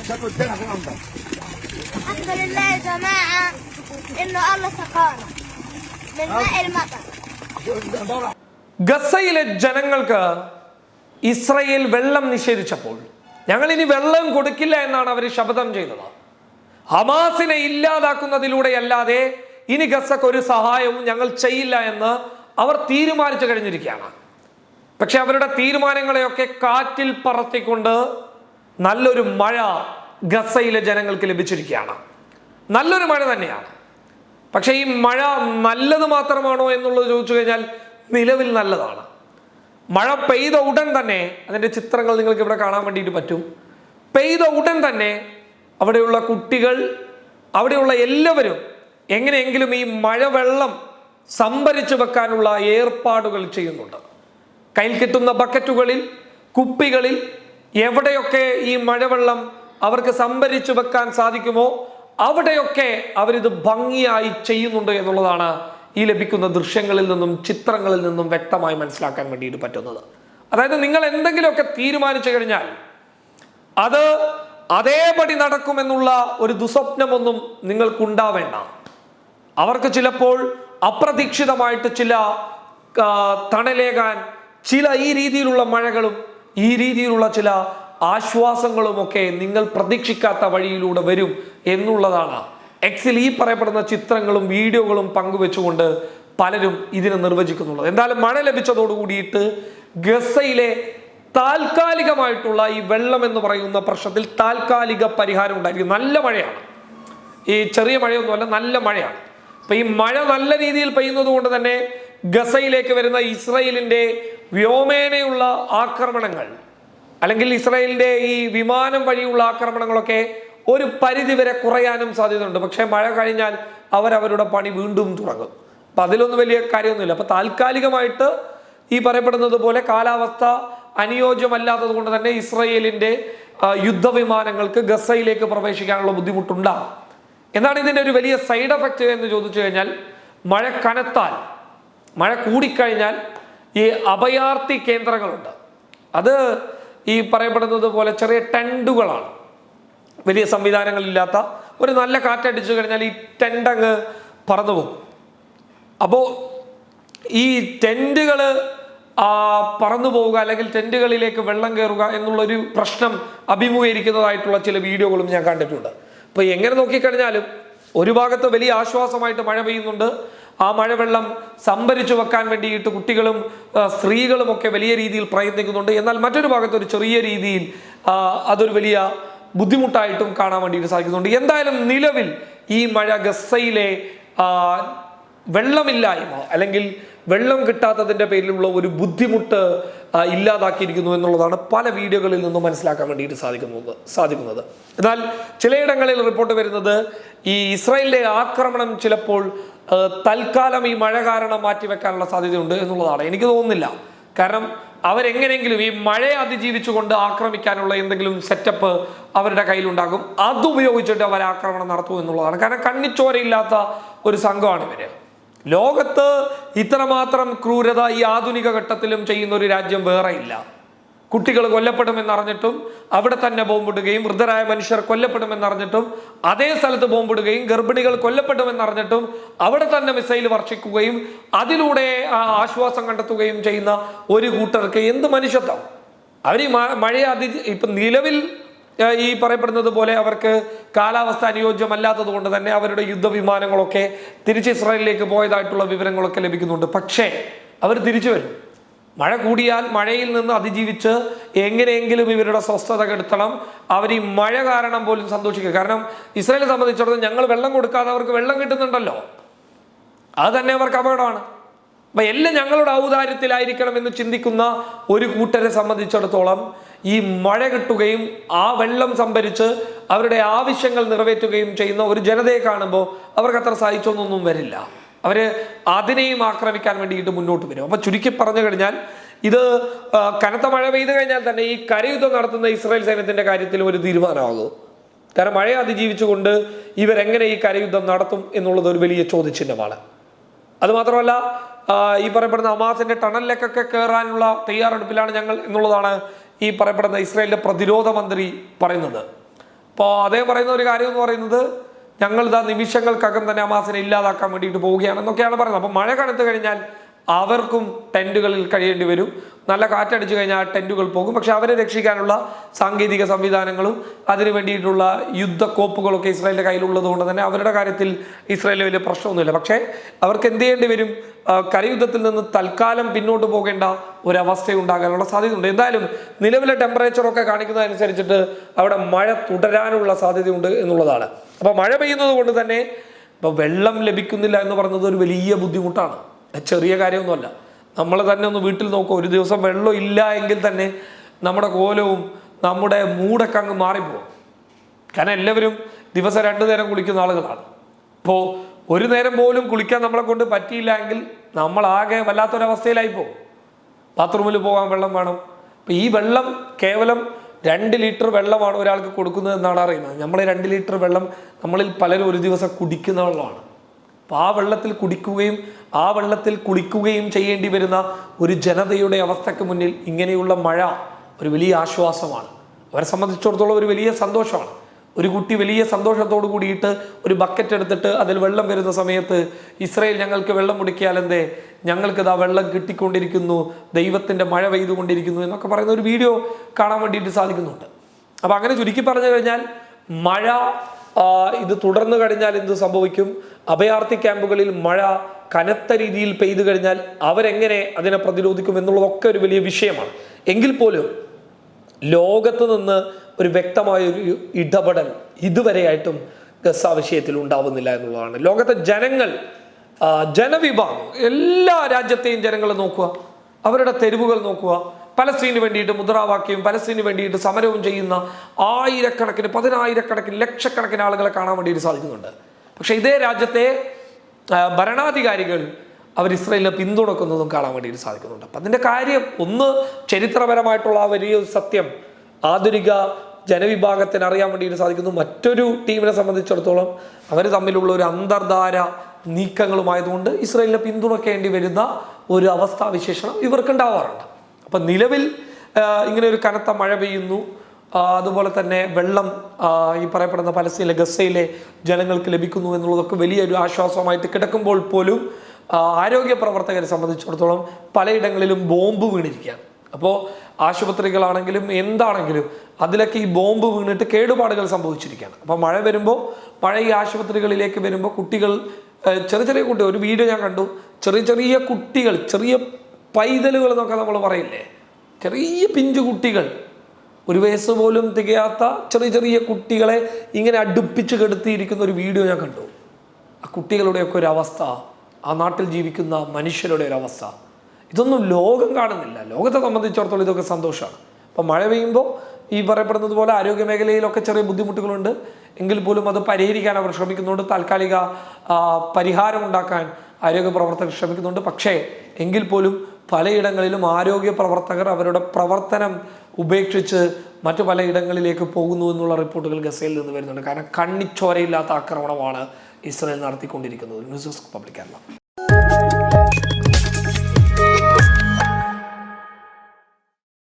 شكله الدنيا فين عندك الحمد لله يا جماعة إنه الله سقانا من ماء المطر امبارح ഗസയിലെ ജനങ്ങൾക്ക് ഇസ്രയേൽ വെള്ളം നിഷേധിച്ചപ്പോൾ ഞങ്ങൾ ഇനി വെള്ളം കൊടുക്കില്ല എന്നാണ് അവർ ശപഥം ചെയ്തത് ഹമാസിനെ ഇല്ലാതാക്കുന്നതിലൂടെയല്ലാതെ ഇനി ഗസക്ക് ഒരു സഹായവും ഞങ്ങൾ ചെയ്യില്ല എന്ന് അവർ തീരുമാനിച്ചു കഴിഞ്ഞിരിക്കുകയാണ് പക്ഷെ അവരുടെ തീരുമാനങ്ങളെയൊക്കെ കാറ്റിൽ പറത്തിക്കൊണ്ട് നല്ലൊരു മഴ ഗസയിലെ ജനങ്ങൾക്ക് ലഭിച്ചിരിക്കുകയാണ്. നല്ലൊരു മഴ തന്നെയാണ്. പക്ഷേ ഈ മഴ നല്ലത് മാത്രമാണോ എന്നുള്ളത് ചോദിച്ചു കഴിഞ്ഞാൽ നിലവിൽ നല്ലതാണ്. മഴ പെയ്ത ഉടൻ തന്നെ അതിന്റെ ചിത്രങ്ങൾ നിങ്ങൾക്ക് ഇവിടെ കാണാൻ വേണ്ടിയിട്ട് പറ്റും. പെയ്ത ഉടൻ തന്നെ അവിടെയുള്ള കുട്ടികൾ അവിടെയുള്ള എല്ലാവരും എങ്ങനെയെങ്കിലും ഈ മഴവെള്ളം സംഭരിച്ചു വെക്കാനുള്ള ഏർപ്പാടുകൾ ചെയ്യുന്നുണ്ട്. കയ്യിൽ കിട്ടുന്ന ബക്കറ്റുകളിൽ കുപ്പികളിൽ എവിടെയൊക്കെ ഈ മഴവെള്ളം അവർക്ക് സംഭരിച്ചു വെക്കാൻ സാധിക്കുമോ അവിടെയൊക്കെ അവരിത് ഭംഗിയായി ചെയ്യുന്നുണ്ട് എന്നുള്ളതാണ് ഈ ലഭിക്കുന്ന ദൃശ്യങ്ങളിൽ നിന്നും ചിത്രങ്ങളിൽ നിന്നും വ്യക്തമായി മനസ്സിലാക്കാൻ വേണ്ടിയിട്ട് പറ്റുന്നത്. അതായത് നിങ്ങൾ എന്തെങ്കിലുമൊക്കെ തീരുമാനിച്ചു കഴിഞ്ഞാൽ അത് അതേപടി നടക്കുമെന്നുള്ള ഒരു ദുസ്വപ്നമൊന്നും നിങ്ങൾക്കുണ്ടാവേണ്ട. അവർക്ക് ചിലപ്പോൾ അപ്രതീക്ഷിതമായിട്ട് ചില തണലേകാൻ ചില ഈ രീതിയിലുള്ള മഴകളും ഈ രീതിയിലുള്ള ചില ആശ്വാസങ്ങളുമൊക്കെ നിങ്ങൾ പ്രതീക്ഷിക്കാത്ത വഴിയിലൂടെ വരും എന്നുള്ളതാണ്. എക്സിൽ ഈ പറയപ്പെടുന്ന ചിത്രങ്ങളും വീഡിയോകളും പങ്കുവെച്ചുകൊണ്ട് പലരും ഇതിനെ നിർവചിക്കുന്നുള്ളത്. എന്തായാലും മഴ ലഭിച്ചതോട് കൂടിയിട്ട് ഗസയിലെ താൽക്കാലികമായിട്ടുള്ള ഈ വെള്ളം എന്ന് പറയുന്ന പ്രശ്നത്തിൽ താൽക്കാലിക പരിഹാരം ഉണ്ടായിരിക്കും. നല്ല മഴയാണ്. ഈ ചെറിയ മഴയൊന്നുമല്ല നല്ല മഴയാണ്. അപ്പൊ ഈ മഴ നല്ല രീതിയിൽ പെയ്യുന്നത് കൊണ്ട് തന്നെ ഗസയിലേക്ക് വരുന്ന ഇസ്രയേലിന്റെ വ്യോമേനയുള്ള ആക്രമണങ്ങൾ അല്ലെങ്കിൽ ഇസ്രായേലിന്റെ ഈ വിമാനം വഴിയുള്ള ആക്രമണങ്ങളൊക്കെ ഒരു പരിധിവരെ കുറയാനും സാധ്യതയുണ്ട്. പക്ഷേ മഴ കഴിഞ്ഞാൽ അവരവരുടെ പണി വീണ്ടും തുടങ്ങും. അപ്പൊ അതിലൊന്നും വലിയ കാര്യമൊന്നുമില്ല. അപ്പൊ താൽക്കാലികമായിട്ട് ഈ പറയപ്പെടുന്നത് പോലെ കാലാവസ്ഥ അനുയോജ്യമല്ലാത്തത് കൊണ്ട് തന്നെ ഇസ്രയേലിന്റെ ആ, യുദ്ധവിമാനങ്ങൾക്ക് ഗസയിലേക്ക് പ്രവേശിക്കാനുള്ള ബുദ്ധിമുട്ടുണ്ടാകും. എന്നാണ് ഇതിന്റെ ഒരു വലിയ സൈഡ് എഫക്റ്റ് എന്ന് ചോദിച്ചു കഴിഞ്ഞാൽ മഴ കനത്താൽ മഴ കൂടിക്കഴിഞ്ഞാൽ ഈ അഭയാർത്ഥി കേന്ദ്രങ്ങളുണ്ട്. അത് ഈ പറയപ്പെടുന്നത് പോലെ ചെറിയ ടെൻഡുകളാണ് വലിയ സംവിധാനങ്ങളില്ലാത്ത ഒരു നല്ല കാറ്റടിച്ചു കഴിഞ്ഞാൽ ഈ ടെൻഡ് അങ്ങ് പറന്നു പോകും. അപ്പോൾ ഈ ടെന്റുകൾ പറന്നു പോവുക അല്ലെങ്കിൽ ടെന്റുകളിലേക്ക് വെള്ളം കയറുക എന്നുള്ളൊരു പ്രശ്നം അഭിമുഖീകരിക്കുന്നതായിട്ടുള്ള ചില വീഡിയോകളും ഞാൻ കണ്ടിട്ടുണ്ട്. അപ്പോൾ എങ്ങനെ നോക്കിക്കഴിഞ്ഞാലും ഒരു ഭാഗത്ത് വലിയ ആശ്വാസമായിട്ട് മഴ പെയ്യുന്നുണ്ട് ആ മഴവെള്ളം സംഭരിച്ചു വെക്കാൻ വേണ്ടിയിട്ട് കുട്ടികളും സ്ത്രീകളും ഒക്കെ വലിയ രീതിയിൽ പ്രയത്നിക്കുന്നുണ്ട്. എന്നാൽ മറ്റൊരു ഭാഗത്ത് ഒരു ചെറിയ രീതിയിൽ അതൊരു വലിയ ബുദ്ധിമുട്ടായിട്ടും കാണാൻ വേണ്ടിയിട്ട് സാധിക്കുന്നുണ്ട്. എന്തായാലും നിലവിൽ ഈ മഴ ഗസയിലെ വെള്ളമില്ലായ്മ അല്ലെങ്കിൽ വെള്ളം കിട്ടാത്തതിന്റെ പേരിലുള്ള ഒരു ബുദ്ധിമുട്ട് ഇല്ലാതാക്കിയിരിക്കുന്നു എന്നുള്ളതാണ് പല വീഡിയോകളിൽ നിന്നും മനസ്സിലാക്കാൻ വേണ്ടിയിട്ട് സാധിക്കുന്നത് സാധിക്കുന്നത്. എന്നാൽ ചിലയിടങ്ങളിൽ റിപ്പോർട്ട് വരുന്നത് ഈ ഇസ്രായേലിന്റെ ആക്രമണം ചിലപ്പോൾ തൽക്കാലം ഈ മഴ കാരണം മാറ്റിവെക്കാനുള്ള സാധ്യതയുണ്ട് എന്നുള്ളതാണ്. എനിക്ക് തോന്നുന്നില്ല. കാരണം അവരെങ്ങനെയെങ്കിലും ഈ മഴയെ അതിജീവിച്ചുകൊണ്ട് ആക്രമിക്കാനുള്ള എന്തെങ്കിലും സെറ്റപ്പ് അവരുടെ കയ്യിലുണ്ടാകും. അതുപയോഗിച്ചിട്ട് അവർ ആക്രമണം നടത്തും എന്നുള്ളതാണ്. കാരണം കണ്ണിച്ചോരയില്ലാത്ത ഒരു സംഘമാണ് ഇവർ. ലോകത്ത് ഇത്രമാത്രം ക്രൂരത ഈ ആധുനിക ഘട്ടത്തിലും ചെയ്യുന്ന ഒരു രാജ്യം വേറെ ഇല്ല കുട്ടികൾ കൊല്ലപ്പെടുമെന്നറിഞ്ഞിട്ടും അവിടെ തന്നെ ബോംബിടുകയും വൃദ്ധരായ മനുഷ്യർ കൊല്ലപ്പെടുമെന്നറിഞ്ഞിട്ടും അതേ സ്ഥലത്ത് ബോംബിടുകയും ഗർഭിണികൾ കൊല്ലപ്പെടുമെന്നറിഞ്ഞിട്ടും അവിടെ തന്നെ മിസൈൽ വർഷിക്കുകയും അതിലൂടെ ആശ്വാസം കണ്ടെത്തുകയും ചെയ്യുന്ന ഒരു കൂട്ടർക്ക് എന്ത് മനുഷ്യത്വം? അവർ മഴയെ അതി ഇപ്പം നിലവിൽ ഈ പറയപ്പെടുന്നത് പോലെ അവർക്ക് കാലാവസ്ഥ അനുയോജ്യമല്ലാത്തത് കൊണ്ട് തന്നെ അവരുടെ യുദ്ധവിമാനങ്ങളൊക്കെ തിരിച്ച് ഇസ്രായേലിലേക്ക് പോയതായിട്ടുള്ള വിവരങ്ങളൊക്കെ ലഭിക്കുന്നുണ്ട്. പക്ഷേ അവർ തിരിച്ചു വരും. മഴ കൂടിയാൽ മഴയിൽ നിന്ന് അതിജീവിച്ച് എങ്ങനെയെങ്കിലും ഇവരുടെ സ്വസ്ഥത കെടുത്തണം. അവർ ഈ മഴ കാരണം പോലും സന്തോഷിക്കുക. കാരണം ഇസ്രായേലിനെ സംബന്ധിച്ചിടത്തോളം ഞങ്ങൾ വെള്ളം കൊടുക്കാതെ അവർക്ക് വെള്ളം കിട്ടുന്നുണ്ടല്ലോ. അത് തന്നെ അവർക്ക് അപകടമാണ്. അപ്പൊ എല്ലാം ഞങ്ങളുടെ ഔദാര്യത്തിലായിരിക്കണം എന്ന് ചിന്തിക്കുന്ന ഒരു കൂട്ടരെ സംബന്ധിച്ചിടത്തോളം ഈ മഴ കിട്ടുകയും ആ വെള്ളം സംഭരിച്ച് അവരുടെ ആവശ്യങ്ങൾ നിറവേറ്റുകയും ചെയ്യുന്ന ഒരു ജനതയെ കാണുമ്പോൾ അവർക്ക് അത്ര സഹിച്ചൊന്നൊന്നും വരില്ല. അവർ അതിനെയും ആക്രമിക്കാൻ വേണ്ടിയിട്ട് മുന്നോട്ട് വരും. അപ്പോൾ ചുരുക്കി പറഞ്ഞു കഴിഞ്ഞാൽ ഇത് കനത്ത മഴ പെയ്തു കഴിഞ്ഞാൽ തന്നെ ഈ കരയുദ്ധം നടത്തുന്ന ഇസ്രായേൽ സൈന്യത്തിന്റെ കാര്യത്തിൽ ഒരു തീരുമാനമാകും കാരണം മഴയെ അതിജീവിച്ചുകൊണ്ട് ഇവരെങ്ങനെ ഈ കരയുദ്ധം നടത്തും എന്നുള്ളത് ഒരു വലിയ ചോദ്യചിഹ്നമാണ്. അതുമാത്രമല്ല ഈ പറയപ്പെടുന്ന അമാസിന്റെ ടണലിലേക്കൊക്കെ കയറാനുള്ള തയ്യാറെടുപ്പിലാണ് ഞങ്ങൾ എന്നുള്ളതാണ് ഈ പറയപ്പെടുന്ന ഇസ്രായേലിന്റെ പ്രതിരോധ മന്ത്രി പറയുന്നത്. അപ്പോൾ അദ്ദേഹം പറയുന്ന ഒരു കാര്യം എന്ന് പറയുന്നത് ഞങ്ങൾ ഇതാ നിമിഷങ്ങൾക്കകം തന്നെ ഹമാസിനെ ഇല്ലാതാക്കാൻ വേണ്ടിയിട്ട് പോവുകയാണെന്നൊക്കെയാണ് പറയുന്നത്. അപ്പോൾ മഴ കണത്ത് കഴിഞ്ഞാൽ അവർക്കും ടെന്റുകളിൽ കഴിയേണ്ടി വരും. നല്ല കാറ്റടിച്ചു കഴിഞ്ഞാൽ ടെന്റുകൾ പോകും. പക്ഷെ അവരെ രക്ഷിക്കാനുള്ള സാങ്കേതിക സംവിധാനങ്ങളും അതിനു വേണ്ടിയിട്ടുള്ള യുദ്ധക്കോപ്പുകളൊക്കെ ഇസ്രായേലിന്റെ കയ്യിലുള്ളത് കൊണ്ട് തന്നെ അവരുടെ കാര്യത്തിൽ ഇസ്രായേലിന് വലിയ പ്രശ്നമൊന്നുമില്ല. പക്ഷേ അവർക്ക് എന്ത് ചെയ്യേണ്ടി വരും? കരയുദ്ധത്തിൽ നിന്ന് തൽക്കാലം പിന്നോട്ട് പോകേണ്ട ഒരവസ്ഥ ഉണ്ടാകാനുള്ള സാധ്യതയുണ്ട്. എന്തായാലും നിലവിലെ ടെമ്പറേച്ചറൊക്കെ കാണിക്കുന്നതനുസരിച്ചിട്ട് അവിടെ മഴ തുടരാനുള്ള സാധ്യതയുണ്ട് എന്നുള്ളതാണ്. അപ്പോൾ മഴ പെയ്യുന്നത് കൊണ്ട് തന്നെ ഇപ്പോൾ വെള്ളം ലഭിക്കുന്നില്ല എന്ന് പറയുന്നത് ഒരു വലിയ ബുദ്ധിമുട്ടാണ്. ചെറിയ കാര്യമൊന്നുമല്ല. നമ്മൾ തന്നെ ഒന്ന് വീട്ടിൽ നോക്കുക ഒരു ദിവസം വെള്ളം ഇല്ല എങ്കിൽ തന്നെ നമ്മുടെ കോലവും നമ്മുടെ മൂടൊക്കെ അങ്ങ് മാറിപ്പോകും കാരണം എല്ലാവരും ദിവസം രണ്ടു നേരം കുളിക്കുന്ന ആളുകളാണ്. ഇപ്പോൾ ഒരു നേരം പോലും കുളിക്കാൻ നമ്മളെ കൊണ്ട് പറ്റിയില്ല എങ്കിൽ നമ്മളാകെ വല്ലാത്തൊരവസ്ഥയിലായി പോകും ബാത്റൂമിൽ പോകാൻ വെള്ളം വേണം. അപ്പം ഈ വെള്ളം കേവലം രണ്ട് ലിറ്റർ വെള്ളമാണ് ഒരാൾക്ക് കൊടുക്കുന്നത് എന്നാണ് അറിയുന്നത്. നമ്മൾ രണ്ട് ലിറ്റർ വെള്ളം നമ്മളിൽ പലരും ഒരു ദിവസം കുടിക്കുന്ന വെള്ളമാണ്. ആ വെള്ളത്തിൽ കുടിക്കുകയും ആ വെള്ളത്തിൽ കുളിക്കുകയും ചെയ്യേണ്ടി വരുന്ന ഒരു ജനതയുടെ അവസ്ഥയ്ക്ക് മുന്നിൽ ഇങ്ങനെയുള്ള മഴ ഒരു വലിയ ആശ്വാസമാണ്. അവരെ സംബന്ധിച്ചിടത്തോളം ഒരു വലിയ സന്തോഷമാണ്. ഒരു കുട്ടി വലിയ സന്തോഷത്തോടു കൂടിയിട്ട് ഒരു ബക്കറ്റ് എടുത്തിട്ട് അതിൽ വെള്ളം വരുന്ന സമയത്ത് ഇസ്രയേൽ ഞങ്ങൾക്ക് വെള്ളം കുടിക്കിയാൽ എന്തേ? ഞങ്ങൾക്ക് ഇതാ വെള്ളം കിട്ടിക്കൊണ്ടിരിക്കുന്നു ദൈവത്തിന്റെ മഴ പെയ്തുകൊണ്ടിരിക്കുന്നു എന്നൊക്കെ പറയുന്ന ഒരു വീഡിയോ കാണാൻ വേണ്ടിയിട്ട് സാധിക്കുന്നുണ്ട്. അപ്പോൾ അങ്ങനെ ചുരുക്കി പറഞ്ഞു കഴിഞ്ഞാൽ മഴ ഇത് തുടർന്നു കഴിഞ്ഞാൽ എന്ത് സംഭവിക്കും? അഭയാർത്ഥി ക്യാമ്പുകളിൽ മഴ കനത്ത രീതിയിൽ പെയ്തു കഴിഞ്ഞാൽ അവരെങ്ങനെ അതിനെ പ്രതിരോധിക്കും എന്നുള്ളതൊക്കെ ഒരു വലിയ വിഷയമാണ്. എങ്കിൽ പോലും ലോകത്ത് നിന്ന് ഒരു വ്യക്തമായ ഒരു ഇടപെടൽ ഇതുവരെയായിട്ടും ഗസ വിഷയത്തിൽ ഉണ്ടാവുന്നില്ല എന്നുള്ളതാണ്. ലോകത്തെ ജനങ്ങൾ ജനവിഭാഗം എല്ലാ രാജ്യത്തെയും ജനങ്ങൾ നോക്കുക അവരുടെ തെരുവുകൾ നോക്കുക പലസ്തീന് വേണ്ടിയിട്ട് മുദ്രാവാക്യവും പലസ്തീന് വേണ്ടിയിട്ട് സമരവും ചെയ്യുന്ന ആയിരക്കണക്കിന് പതിനായിരക്കണക്കിന് ലക്ഷക്കണക്കിന് ആളുകളെ കാണാൻ വേണ്ടിയിട്ട് സാധിക്കുന്നുണ്ട്. പക്ഷേ ഇതേ രാജ്യത്തെ ഭരണാധികാരികൾ അവർ ഇസ്രയേലിനെ പിന്തുണക്കുന്നതും കാണാൻ വേണ്ടിയിട്ട് സാധിക്കുന്നുണ്ട്. അപ്പം അതിന്റെ കാര്യം ഒന്ന് ചരിത്രപരമായിട്ടുള്ള ആ വലിയ സത്യം ആധുനിക ജനവിഭാഗത്തിന് അറിയാൻ വേണ്ടിയിട്ട് സാധിക്കുന്നു. മറ്റൊരു ടീമിനെ സംബന്ധിച്ചിടത്തോളം അവർ തമ്മിലുള്ള ഒരു അന്തർധാര നീക്കങ്ങളുമായതുകൊണ്ട് ഇസ്രയേലിനെ പിന്തുണക്കേണ്ടി വരുന്ന ഒരു അവസ്ഥാവിശേഷണം ഇവർക്ക് ഉണ്ടാവാറുണ്ട് അപ്പം നിലവിൽ ഇങ്ങനെ ഒരു കനത്ത മഴ പെയ്യുന്നു. അതുപോലെ തന്നെ വെള്ളം ഈ പറയപ്പെടുന്ന പലസ്തീനിലെ ഗസയിലെ ജനങ്ങൾക്ക് ലഭിക്കുന്നു എന്നുള്ളതൊക്കെ വലിയൊരു ആശ്വാസമായിട്ട് കിടക്കുമ്പോൾ പോലും ആരോഗ്യ പ്രവർത്തകരെ സംബന്ധിച്ചിടത്തോളം പലയിടങ്ങളിലും ബോംബ് വീണിരിക്കുകയാണ്. അപ്പോൾ ആശുപത്രികളാണെങ്കിലും എന്താണെങ്കിലും അതിലൊക്കെ ഈ ബോംബ് വീണിട്ട് കേടുപാടുകൾ സംഭവിച്ചിരിക്കുകയാണ്. അപ്പോൾ മഴ വരുമ്പോൾ മഴ ഈ ആശുപത്രികളിലേക്ക് വരുമ്പോൾ കുട്ടികൾ ചെറിയ ചെറിയ കുട്ടികൾ ഒരു വീഡിയോ ഞാൻ കണ്ടു. ചെറിയ ചെറിയ കുട്ടികൾ ചെറിയ പൈതലുകൾ എന്നൊക്കെ നമ്മൾ പറയില്ലേ? ചെറിയ പിഞ്ചു കുട്ടികൾ. ഒരു വയസ്സ് പോലും തികയാത്ത ചെറിയ ചെറിയ കുട്ടികളെ ഇങ്ങനെ അടുപ്പിച്ച് കെടുത്തിയിരിക്കുന്ന ഒരു വീഡിയോ ഞാൻ കണ്ടു. ആ കുട്ടികളുടെയൊക്കെ ഒരു അവസ്ഥ ആ നാട്ടിൽ ജീവിക്കുന്ന മനുഷ്യരുടെ ഒരു അവസ്ഥ. ഇതൊന്നും ലോകം കാണുന്നില്ല. ലോകത്തെ സംബന്ധിച്ചിടത്തോളം ഇതൊക്കെ സന്തോഷമാണ്. അപ്പോൾ മഴ പെയ്യുമ്പോൾ ഈ പറയപ്പെടുന്നത് പോലെ ആരോഗ്യ മേഖലയിലൊക്കെ ചെറിയ ബുദ്ധിമുട്ടുകളുണ്ട്. എങ്കിൽ പോലും അത് പരിഹരിക്കാൻ അവർ ശ്രമിക്കുന്നുണ്ട്. താൽക്കാലിക പരിഹാരം ഉണ്ടാക്കാൻ ആരോഗ്യ പ്രവർത്തകർ ശ്രമിക്കുന്നുണ്ട്. പക്ഷേ എങ്കിൽ പോലും പലയിടങ്ങളിലും ആരോഗ്യ പ്രവർത്തകർ അവരുടെ പ്രവർത്തനം ഉപേക്ഷിച്ച് മറ്റു പലയിടങ്ങളിലേക്ക് പോകുന്നു എന്നുള്ള റിപ്പോർട്ടുകൾ ഗസയിൽ നിന്ന് വരുന്നുണ്ട്. കാരണം കണ്ണിച്ചോരയില്ലാത്ത ആക്രമണമാണ് ഇസ്രായേൽ നടത്തിക്കൊണ്ടിരിക്കുന്നത്. News desk public Kerala.